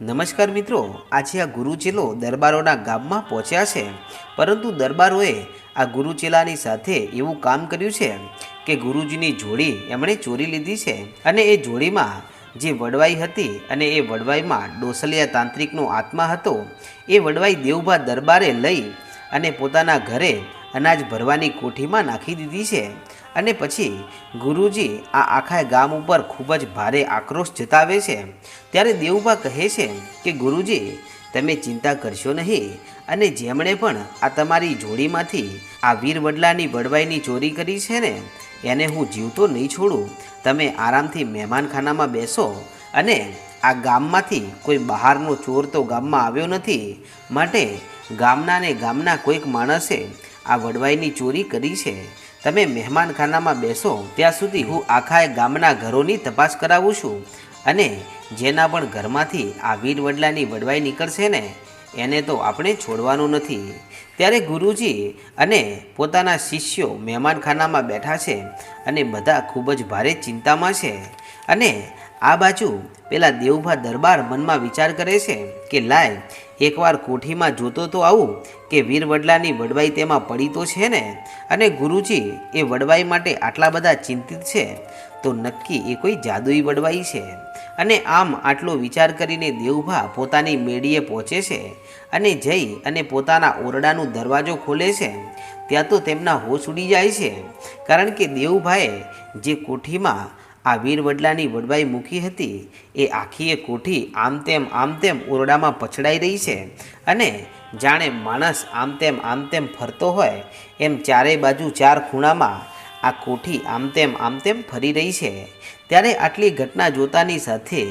નમસ્કાર મિત્રો, આજે આ ગુરુચેલો દરબારોના ગામમાં પહોંચ્યા છે. પરંતુ દરબારોએ આ ગુરુચેલાની સાથે એવું કામ કર્યું છે કે ગુરુજીની જોડી એમણે ચોરી લીધી છે અને એ જોડીમાં જે વડવાઈ હતી અને એ વડવાઈમાં ડોસલિયા તાંત્રિકનો આત્મા હતો, એ વડવાઈ દેવભા દરબારે લઈ અને પોતાના ઘરે અનાજ ભરવાની કોઠીમાં નાખી દીધી છે. અને પછી ગુરુજી આ આખા ગામ ઉપર ખૂબ જ ભારે આક્રોશ જતાવે છે. ત્યારે દેવભા કહે છે કે, ગુરુજી, તમે ચિંતા કરશો નહીં અને જેમણે પણ આ તમારી જોડીમાંથી આ વીર વડલાની વડવાઈની ચોરી કરી છે ને, એને હું જીવતો નહીં છોડું. તમે આરામથી મહેમાનખાનામાં બેસો અને આ ગામમાંથી કોઈ બહારનો ચોર તો ગામમાં આવ્યો નથી. માટે ગામના ને ગામના કોઈક માણસે આ વડવાઈની ચોરી કરી છે. તમે મહેમાનખાનામાં બેસો, ત્યાં સુધી હું આખા ગામના ઘરોની તપાસ કરાવું છું. અને જેના પણ ઘરમાંથી આ વીર વડલાની વડવાઈ નીકળશે ને, એને તો આપણે છોડવાનું નથી. ત્યારે ગુરુજી અને પોતાના શિષ્યો મહેમાનખાનામાં બેઠા છે અને બધા ખૂબ જ ભારે ચિંતામાં છે. અને આ બાજુ પેલા દેવભા દરબાર મનમાં વિચાર કરે છે કે લાય, એકવાર કોઠીમાં જોતો તો આવું કે વીર વડલાની વડવાઈ તેમાં પડી તો છે ને? અને ગુરુજી, એ વડવાઈ માટે આટલા બધા ચિંતિત છે? તો નક્કી એ કોઈ જાદુઈ વડવાઈ છે? અને આમ આટલો વિચાર કરીને દેવભા પોતાની મેડીએ પહોંચે છે અને જઈ અને પોતાના ઓરડાનો દરવાજો ખોલે છે. ત્યાં તો તેમના હોશ ઉડી જાય છે. કારણ કે દેવભાએ જે કોઠીમાં આ વીર વડલાની વડવાઈ મૂકી હતી. એ આખીએ કોઠી આમ તેમ આમ તેમ ઓરડામાં પછડાઈ રહી છે. અને જાણે માણસ આમ તેમ આમ તેમ ફરતો હોય, એમ ચારે બાજુ ચાર ખૂણામાં આ કોઠી આમ તેમ આમ તેમ ફરી રહી છે. ત્યારે આટલી ઘટના જોતાની સાથે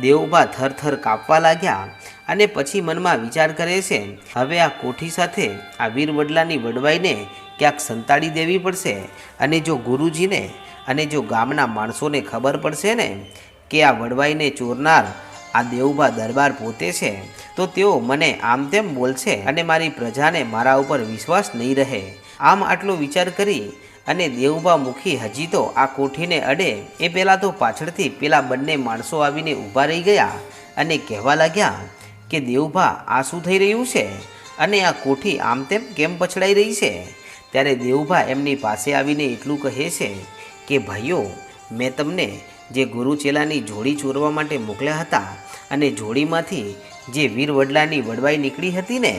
દેવભા થરથર કાપવા લાગ્યા અને પછી મનમાં વિચાર કરે છે, હવે આ કોઠી સાથે આ વીર વડલાની વડવાઈને ક્યાંક સંતાડી દેવી પડશે. અને જો ગુરુજીને અને જો ગામના માણસોને ખબર પડશે ને કે આ વડવાઈને ચોરનાર આ દેવભા દરબાર પોતે છે, તો તેઓ મને આમ તેમ બોલશે અને મારી પ્રજાને મારા ઉપર વિશ્વાસ નહીં રહે. આમ આટલો વિચાર કરી અને દેવભા મુખી હજી તો આ કોઠીને અડે. એ પહેલાં તો પાછળથી પેલા બંને માણસો આવીને ઊભા રહી ગયા અને કહેવા લાગ્યા કે દેવભા, આ શું થઈ રહ્યું છે? અને આ કોઠી આમ તેમ કેમ પછડાઈ રહી છે? ત્યારે દેવભા એમની પાસે આવીને એટલું કહે છે કે ભાઈઓ, મેં તમને જે ગુરુચેલાની જોડી ચોરવા માટે મોકલ્યા હતા અને જોડીમાંથી જે વીર વડલાની વડવાઈ નીકળી હતી ને,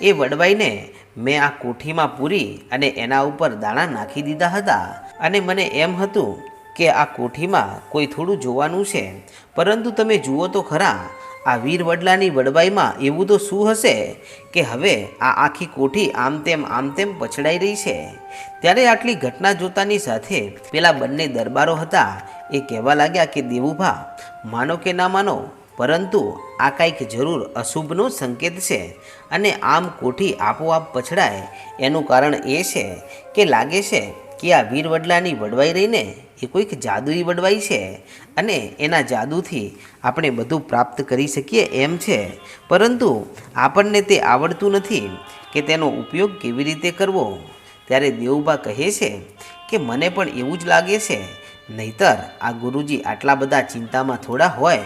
એ વડવાઈને મેં આ કોઠીમાં પૂરી અને એના ઉપર દાણા નાખી દીધા હતા. અને મને એમ હતું કે આ કોઠીમાં કોઈ થોડું જોવાનું છે, પરંતુ તમે જુઓ તો ખરા આ વીર વડલાની વડવાઈમાં એવું તો શું હશે કે હવે આ આખી કોઠી આમ તેમ આમ તેમ પછડાઈ રહી છે? ત્યારે આટલી ઘટના જોતાની સાથે પેલા બંને દરબારો હતા એ કહેવા લાગ્યા કે, દેવુભા, માનો કે ના માનો, પરંતુ આ કાંઈક જરૂર અશુભનો સંકેત છે અને આમ કોઠી આપોઆપ પછડાય. એનું કારણ એ છે કે લાગે છે કે આ વીર વડલાની વડવાઈ રહીને એ કોઈક જાદુઈ વડવાઈ છે અને એના જાદુથી આપણે બધું પ્રાપ્ત કરી શકીએ એમ છે. પરંતુ આપણને તે આવડતું નથી કે તેનો ઉપયોગ કેવી રીતે કરવો. ત્યારે દેવુબા કહે છે કે મને પણ એવું જ લાગે છે, નહીતર આ ગુરુજી આટલા બધા ચિંતામાં થોડા હોય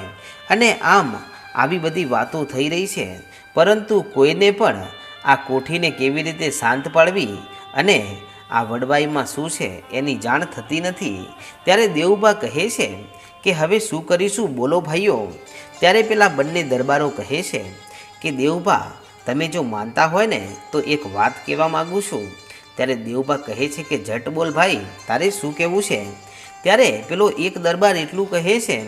અને આમ આવી બધી વાતો થઈ રહી છે. પરંતુ કોઈને પણ આ કોઠીને કેવી રીતે શાંત પાડવી અને આ વડવાઈમાં શું છે એની જાણ થતી નથી. ત્યારે દેવુબા કહે છે કે, હવે શું કરીશું? બોલો ભાઈઓ. ત્યારે પેલા બંને દરબારો કહે છે કે, દેવુબા, તમે જો માનતા હોય ને, તો એક વાત કહેવા માગું છું. ત્યારે દેવુબા કહે છે કે, જટ બોલ ભાઈ, તારે શું કહેવું છે? ત્યારે પેલો એક દરબાર એટલું કહે છે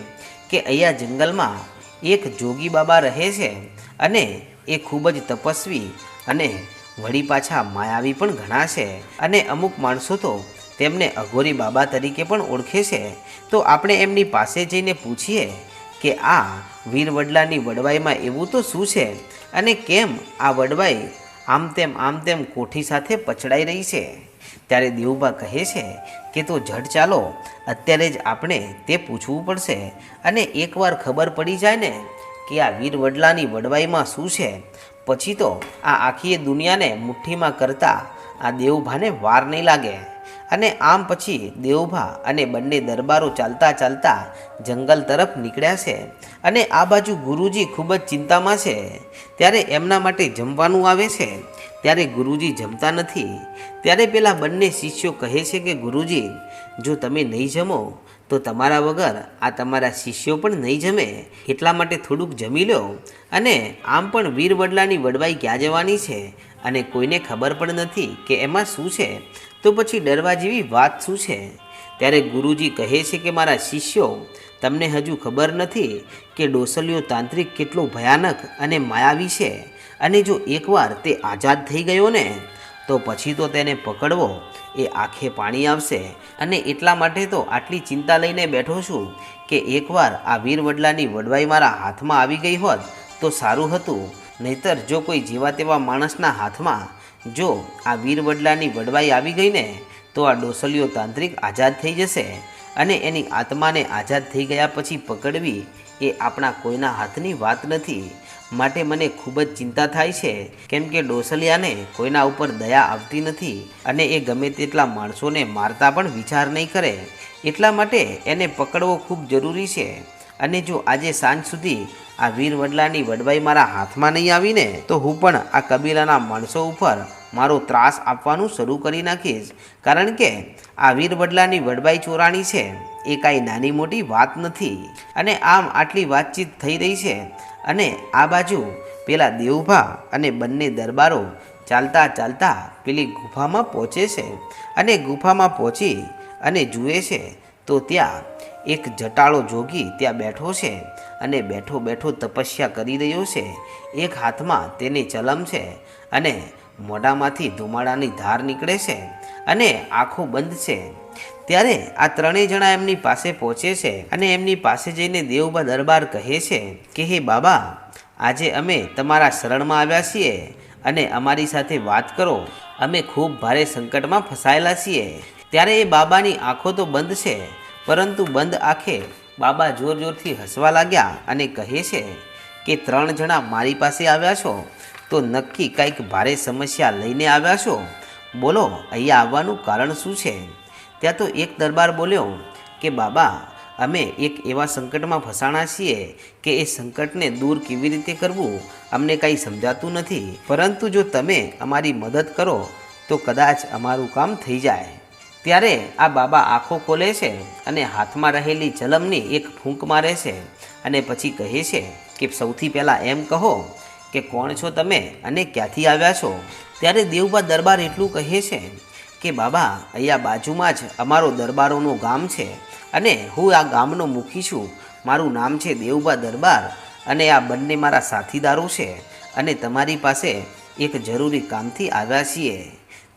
કે, અહીંયા જંગલમાં એક જોગી બાબા રહે છે અને એ ખૂબ જ તપસ્વી અને વળી પાછા માયાવી પણ ઘણા છે. અને અમુક માણસો તો તેમને અઘોરી બાબા તરીકે પણ ઓળખે છે. તો આપણે એમની પાસે જઈને પૂછીએ કે આ વીર વડલાની વડવાઈમાં એવું તો શું છે? અને કેમ આ વડવાઈ આમ તેમ આમ તેમ કોઠી સાથે પછડાઈ રહી છે? ત્યારે દેવુબા કહે છે કે તો જડ ચાલો, અત્યારે જ આપણે તે પૂછવું પડશે. અને એકવાર ખબર પડી જાય ને કે આ વીર વડલાની વડવાઈમાં શું છે? પછી તો આ આખી દુનિયાને મુઠ્ઠીમાં કરતા આ દેવભાને વાર નહીં લાગે. અને આમ પછી દેવભા અને બંને દરબારો ચાલતા ચાલતા જંગલ તરફ નીકળ્યા છે. અને આ બાજુ ગુરુજી ખૂબ જ ચિંતામાં છે. ત્યારે એમના માટે જમવાનું આવે છે. ત્યારે ગુરુજી જમતા નથી. ત્યારે પેલા બંને શિષ્યો કહે છે કે, ગુરુજી, જો તમે નહીં જમો તો તમારા વગર આ તમારા શિષ્યો પણ નહીં જમે. એટલા માટે થોડુંક જમી લો અને આમ પણ વીર વડલાની વડવાઈ ક્યાં જવાની છે? અને કોઈને ખબર પણ નથી કે એમાં શું છે? તો પછી ડરવા જેવી વાત શું છે? ત્યારે ગુરુજી કહે છે કે, મારા શિષ્યો, તમને હજુ ખબર નથી કે ડોસલિયો તાંત્રિક કેટલો ભયાનક અને માયાવી છે? અને જો એકવાર તે આઝાદ થઈ ગયો ને, તો પછી તો તેને પકડવો એ આંખે પાણી આવશે અને એટલા માટે તો આટલી ચિંતા લઈને બેઠો છું કે એકવાર આ વીર વડલાની વડવાઈ મારા હાથમાં આવી ગઈ હોત તો સારું હતું. નહીતર જો કોઈ જેવા તેવા માણસના હાથમાં જો આ વીર વડલાની વડવાઈ આવી ગઈ ને, તો આ ડોસલીઓ તાંત્રિક આઝાદ થઈ જશે અને એની આત્માને આઝાદ થઈ ગયા પછી પકડવી એ આપણા કોઈના હાથની વાત નથી. માટે મને ખૂબ જ ચિંતા થાય છે, કેમ કે ડોસલિયાને કોઈના ઉપર દયા આવતી નથી અને એ ગમે તેટલા માણસોને મારતા પણ વિચાર નહીં કરે. એટલા માટે એને પકડવો ખૂબ જરૂરી છે. અને જો આજે સાંજ સુધી આ વીર વડલાની વડવાઈ મારા હાથમાં નહીં આવીને, તો હું પણ આ કબીલાના માણસો ઉપર મારો ત્રાસ આપવાનું શરૂ કરી નાખીશ. કારણ કે આ વીર વડલાની વડવાઈ ચોરાણી છે, એ કાંઈ નાની મોટી વાત નથી. અને આમ આટલી વાતચીત થઈ રહી છે અને આ બાજુ પેલા દેવભા અને બંને દરબારો ચાલતા ચાલતા પેલી ગુફામાં પહોંચે છે અને ગુફામાં પહોંચી અને જુએ છે તો ત્યાં એક જટાળો જોગી ત્યાં બેઠો છે અને બેઠો બેઠો તપસ્યા કરી રહ્યો છે. એક હાથમાં તેની ચલમ છે અને મોઢામાંથી ધુમાડાની ધાર નીકળે છે અને આંખો બંધ છે. ત્યારે આ ત્રણેય જણા એમની પાસે પહોંચે છે અને એમની પાસે જઈને દેવબા દરબાર કહે છે કે, હે બાબા, આજે અમે તમારા શરણમાં આવ્યા છીએ અને અમારી સાથે વાત કરો. અમે ખૂબ ભારે સંકટમાં ફસાયેલા છીએ. ત્યારે એ બાબાની આંખો તો બંધ છે, પરંતુ બંધ આંખે બાબા જોર જોરથી હસવા લાગ્યા અને કહે છે કે, ત્રણ જણા મારી પાસે આવ્યા છો, તો નક્કી કંઈક ભારે સમસ્યા લઈને આવ્યા છો. બોલો, અહીંયા આવવાનું કારણ શું છે? ત્યાં તો એક દરબાર બોલ્યો કે, બાબા, અમે એક એવા સંકટમાં ફસાણા છીએ કે એ સંકટને દૂર કેવી રીતે કરવું? અમને કાંઈ સમજાતું નથી. પરંતુ જો તમે અમારી મદદ કરો, તો કદાચ અમારું કામ થઈ જાય. ત્યારે આ બાબા આંખો ખોલે છે અને હાથમાં રહેલી જલમની એક ફૂંક મારે છે અને પછી કહે છે કે, સૌથી પહેલાં એમ કહો કે, કોણ છો તમે અને ક્યાંથી આવ્યા છો? ત્યારે દેવબા દરબાર એટલું કહે છે કે બાબા, અહીંયા બાજુમાં જ અમારો દરબારોનું ગામ છે અને હું આ ગામનો મુખી છું. મારું નામ છે દેવબા દરબાર અને આ બંને મારા સાથીદારો છે અને તમારી પાસે એક જરૂરી કામથી આવ્યા છીએ.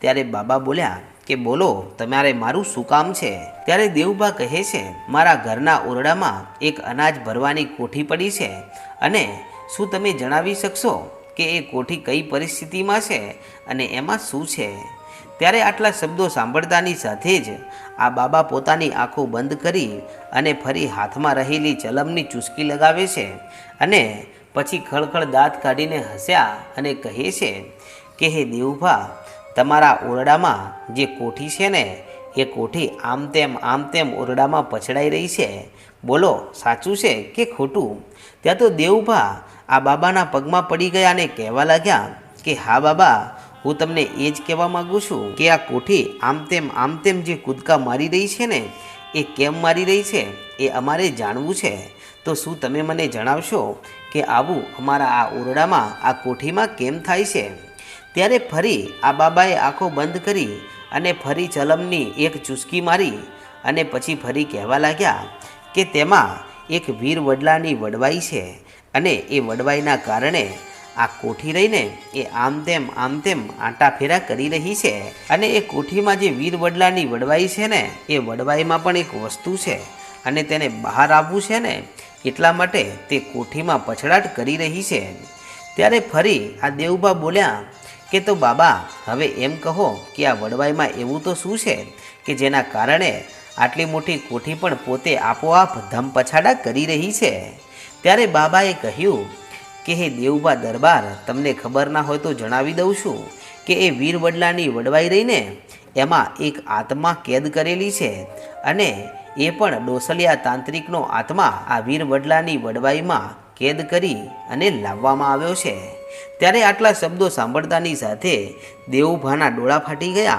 ત્યારે બાબા બોલ્યા કે બોલો, તમારે મારું શું કામ છે? ત્યારે દેવબા કહે છે, મારા ઘરના ઓરડામાં એક અનાજ ભરવાની કોઠી પડી છે અને શું તમે જણાવી શકશો કે એ કોઠી કઈ પરિસ્થિતિમાં છે અને એમાં શું છે? ત્યારે આટલા શબ્દો સાંભળતાની સાથે જ આ બાબા પોતાની આંખો બંધ કરી અને ફરી હાથમાં રહેલી ચલમની ચૂસકી લગાવે છે અને પછી ખળખળ દાંત કાઢીને હસ્યા અને કહે છે કે, હે દેવભા, તમારા ઓરડામાં જે કોઠી છે ને, એ કોઠી આમ તેમ આમ તેમ ઓરડામાં પછડાઈ રહી છે. બોલો, સાચું છે કે ખોટું? ત્યાં તો દેવભા આ બાબાના પગમાં પડી ગયા અને કહેવા લાગ્યા કે, હા બાબા હું તમને એ જ કહેવા માગું છું કે આ કોઠી આમ તેમ આમ તેમ જે કૂદકા મારી રહી છે ને, એ કેમ મારી રહી છે? એ અમારે જાણવું છે. તો શું તમે મને જણાવશો કે આવું અમારા આ ઓરડામાં, આ કોઠીમાં કેમ થાય છે? ત્યારે ફરી આ બાબાએ આંખો બંધ કરી અને ફરી ચલમની એક ચૂસકી મારી અને પછી ફરી કહેવા લાગ્યા કે તેમાં એક વીર વડલાની વડવાઈ છે અને એ વડવાઈના કારણે આ કોઠી રહીને એ આમ તેમ આમ તેમ આંટા ફેરા કરી રહી છે અને એ કોઠીમાં જે વીર વડલાની વડવાઈ છે ને, એ વડવાઈમાં પણ એક વસ્તુ છે અને તેને બહાર આવવું છે ને, એટલા માટે તે કોઠીમાં પછડાટ કરી રહી છે. ત્યારે ફરી આ દેવબા બોલ્યા કે તો બાબા, હવે એમ કહો કે આ વડવાઈમાં એવું તો શું છે કે જેના કારણે આટલી મોટી કોઠી પણ પોતે આપોઆપ ધમ પછાડા કરી રહી છે? ત્યારે બાબાએ કહ્યું કે હે દેવબા દરબાર, તમને ખબર ના હોય તો જણાવી દઉં છું કે એ વીર વડલાની વડવાઈ રહીને એમાં એક આત્મા કેદ કરેલી છે અને એ પણ ડોસલિયા તાંત્રિકનો આત્મા આ વીર વડલાની વડવાઈમાં કેદ કરી અને લાવવામાં આવ્યો છે. ત્યારે આટલા શબ્દો સાંભળતાની સાથે દેવુભાના ડોળા ફાટી ગયા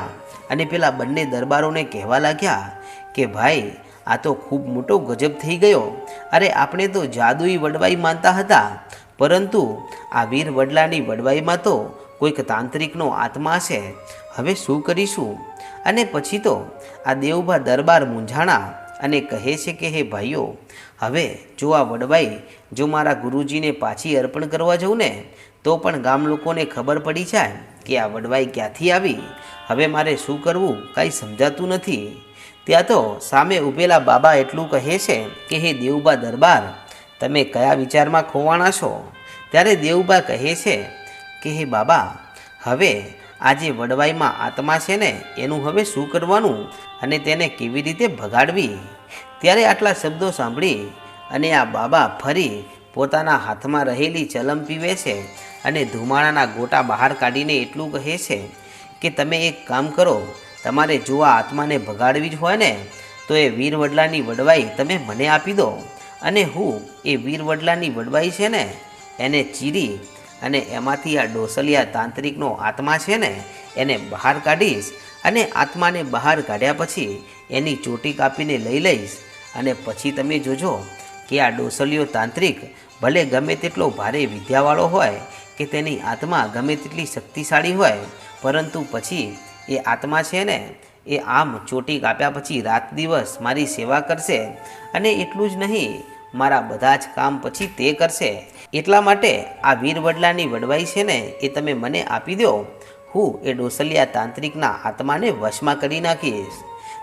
અને પેલા બંને દરબારોને કહેવા લાગ્યા કે, ભાઈ, આ તો ખૂબ મોટો ગજબ થઈ ગયો. અરે, આપણે તો જાદુઈ વડવાઈ માનતા હતા. પરંતુ આ વીર વડલાની વડવાઈમાં તો કોઈક તાંત્રિકનો આત્મા છે. હવે શું કરીશું? અને પછી તો આ દેવભા દરબાર મૂંઝાણા અને કહે છે કે, હે ભાઈઓ, હવે જો આ વડવાઈ જો મારા ગુરુજીને પાછી અર્પણ કરવા જઉં ને, તો પણ ગામ લોકોને ખબર પડી જાય કે આ વડવાઈ ક્યાંથી આવી? હવે મારે શું કરવું? કાંઈ સમજાતું નથી. ત્યાં તો સામે ઊભેલા બાબા એટલું કહે છે કે, હે દેવબા દરબાર તમે કયા વિચારમાં ખોવાણા છો? ત્યારે દેવબા કહે છે કે, હે બાબા, હવે આ જે વડવાઈમાં આત્મા છે ને, એનું હવે શું કરવાનું અને તેને કેવી રીતે ભગાડવી? ત્યારે આટલા શબ્દો સાંભળી અને આ બાબા ફરી પોતાના હાથમાં રહેલી ચલમ પીવે છે અને ધુમાડાના ગોટા બહાર કાઢીને એટલું કહે છે કે, તમે એક કામ કરો, તમારે જો આ આત્માને ભગાડવી જ હોય ને, તો એ વીર વડલાની વડવાઈ તમે મને આપી દો. અને હું એ વીર વડલાની વડવાઈ છે ને, એને ચીરી અને એમાંથી આ ડોસલિયા તાંત્રિકનો આત્મા છે ને, એને બહાર કાઢીશ અને આત્માને બહાર કાઢ્યા પછી એની ચોટી કાપીને લઈ લઈશ. અને પછી તમે જોજો કે આ ડોસલિયો તાંત્રિક ભલે ગમે તેટલો ભારે વિદ્યાવાળો હોય કે તેની આત્મા ગમે તેટલી શક્તિશાળી હોય, પરંતુ પછી એ આત્મા છે ને, એ આમ ચોટી કાપ્યા પછી રાત દિવસ મારી સેવા કરશે. અને એટલું જ નહીં મારા બધા જ કામ પછી તે કરશે. એટલા માટે આ વીર વડલાની વડવાઈ છે ને એ તમે મને આપી દો. હું એ ડોસલિયા તાંત્રિકના આત્માને વશમાં કરી નાખીશ.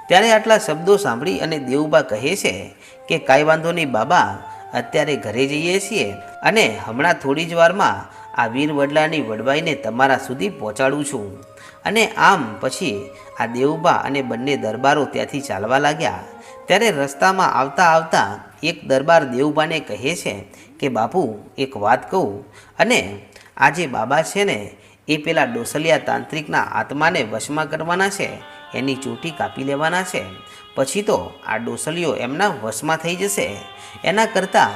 ત્યારે આટલા શબ્દો સાંભળી અને દેવુબા કહે છે કે, કાંઈ વાંધો નહીં બાબા, અત્યારે ઘરે જઈએ છીએ અને હમણાં થોડી જ વારમાં આ વીર વડલાની વડવાઈને તમારા સુધી પહોંચાડું છું. અને આમ પછી આ દેવુબા અને બંને દરબારો ત્યાંથી ચાલવા લાગ્યા. ત્યારે રસ્તામાં આવતા આવતા એક દરબાર દેવબાને કહે છે કે, બાપુ, એક વાત કહું. અને આ જે બાબા છે ને, એ પેલા ડોસલિયા તાંત્રિકના આત્માને વશમાં કરવાના છે, એની ચોટી કાપી લેવાના છે. પછી તો આ ડોસલીઓ એમના વશમાં થઈ જશે. એના કરતાં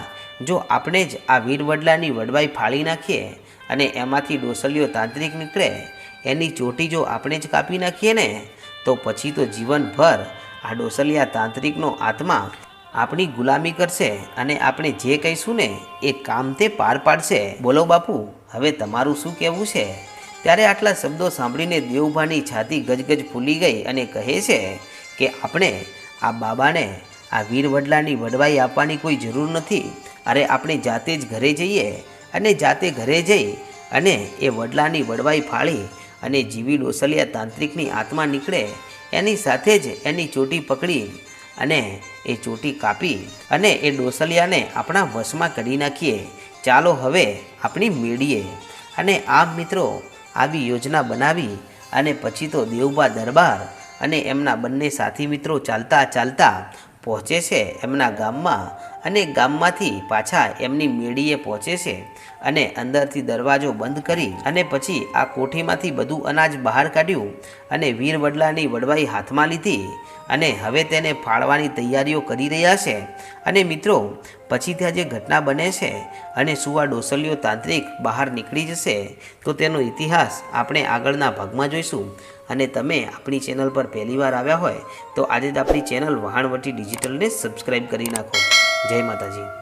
જો આપણે જ આ વીરવડલાની વડવાઈ ફાળી નાખીએ અને એમાંથી ડોસલીઓ તાંત્રિક નીકળે, એની ચોટી જો આપણે જ કાપી નાખીએ ને, તો પછી તો જીવનભર આ ડોસલિયા તાંત્રિકનો આત્મા આપણી ગુલામી કરશે અને આપણે જે કહીશું ને, એ કામ તે પાર પાડશે. બોલો બાપુ, હવે તમારું શું કહેવું છે? ત્યારે આટલા શબ્દો સાંભળીને દેવભાની છાતી ગજગજ ફૂલી ગઈ અને કહે છે કે, આપણે આ બાબાને, આ વીર વડલાની વડવાઈ આપવાની કોઈ જરૂર નથી. અરે, આપણે જાતે જ ઘરે જઈએ અને જાતે ઘરે જઈ અને એ વડલાની વડવાઈ ફાળી અને જીવી ડોસલિયા તાંત્રિકની આત્મા નીકળે. એની સાથે જ એની ચોટી પકડી અને એ ચોટી કાપી અને એ ડોસલિયાને આપણા વશમાં કરી નાખીએ. ચાલો હવે આપણી મેળીએ. અને આમ મિત્રો, આવી યોજના બનાવી અને પછી તો દેવબા દરબાર અને એમના બંને સાથી મિત્રો ચાલતા ચાલતા પહોંચે છે એમના ગામમાં અને ગામમાંથી પાછા એમની મેળીએ પહોંચે છે અને અંદરથી દરવાજો બંધ કરી અને પછી આ કોઠીમાંથી બધું અનાજ બહાર કાઢ્યું અને વીર વડલાની વડવાઈ હાથમાં લીધી અને હવે તેને ફાળવાની તૈયારીઓ કરી રહ્યા છે. અને મિત્રો, પછી ત્યાં જે ઘટના બને છે અને શું આ ડોસલીઓ તાંત્રિક બહાર નીકળી જશે, તો તેનો ઇતિહાસ આપણે આગળના ભાગમાં જોઈશું. અને તમે આપણી ચેનલ પર પહેલીવાર આવ્યા હોય, તો આજે જ આપણી ચેનલ વહાણવટી ડિજિટલને સબસ્ક્રાઈબ કરી નાખો. જય માતાજી.